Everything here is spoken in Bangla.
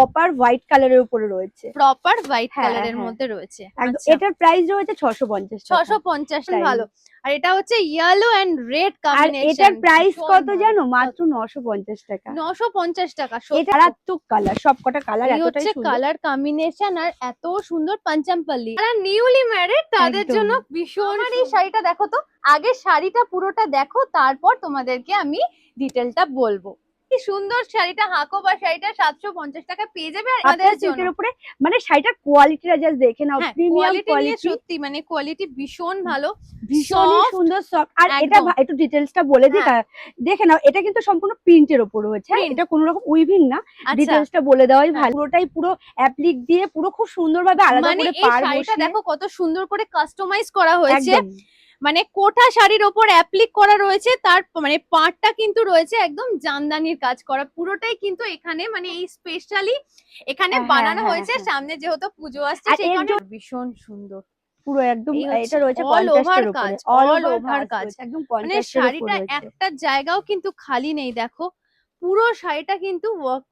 প্রপার হোয়াইট কালারের উপরে রয়েছে। প্রপার হোয়াইট হ্যাঁ, কালারের। মধ্যে রয়েছে। আচ্ছা। এটার প্রাইস রয়েছে ছশো পঞ্চাশ ছশো পঞ্চাশ Price। ভালো। আর এটা হচ্ছে ইয়েলো এন্ড রেড আর এটার প্রাইস কত জানো? মাত্র নশো পঞ্চাশ টাকা। নশো পঞ্চাশ টাকা এটা। মারাত্মক কালার সব কটা কালার এতটাই হচ্ছে কালার কম্বিনেশন আর এত সুন্দর পাঞ্চামপল্লি যারা নিউলি ম্যারেড তাদের জন্য ভীষণ আর এই শাড়িটা দেখো তো আগে শাড়িটা পুরোটা দেখো তারপর তোমাদেরকে আমি ডিটেলটা বলব। কি সুন্দর শাড়িটা হাঁকো বা শাড়িটা সাতশো পঞ্চাশ টাকা পেয়ে যাবে আর আমাদের আপনার উপরে মানে শাড়িটার কোয়ালিটিটা জাস্ট দেখে নাও হ্যাঁ প্রিমিয়াম কোয়ালিটি সত্যি মানে কোয়ালিটি ভীষণ ভালো soft, সুন্দর সফট আর এটা একটু ডিটেলসটা বলে দিই হ্যাঁ। দেখে নাও এটা কিন্তু সম্পূর্ণ প্রিন্টের উপর রয়েছে হ্যাঁ? এটা কোনো রকম উইভিং না আচ্ছা ডিটেলসটা বলে দেওয়াই হ্যাঁ। ভালো পুরোটাই পুরো অ্যাপ্লিক দিয়ে পুরো খুব সুন্দরভাবে আলাদা মানে করে এই পার শাড়িটা দেখো কত সুন্দর করে কাস্টমাইজ করা হয়েছে। মানে কোটা শাড়ির ওপর অ্যাপ্লিক করা রয়েছে তার মানে পাটটা কিন্তু রয়েছে একদম জামদানির কাজ করা। পুরোটাই কিন্তু এখানে মানে এই স্পেশালি এখানে হ্যাঁ, বানানো হ্যাঁ, হয়েছে। হ্যাঁ। সামনে যেহেতু পুজো আসছে ভীষণ সুন্দর। পুরো একদম এটা রয়েছে কন্ট্রাস্টের উপরে। কাজ, অল ওভার কাজ। কাজ। একদম মানে শাড়িটা একটা জায়গাও কিন্তু খালি নেই দেখো। পুরো শাড়িটা কিন্তু ওয়ার্ক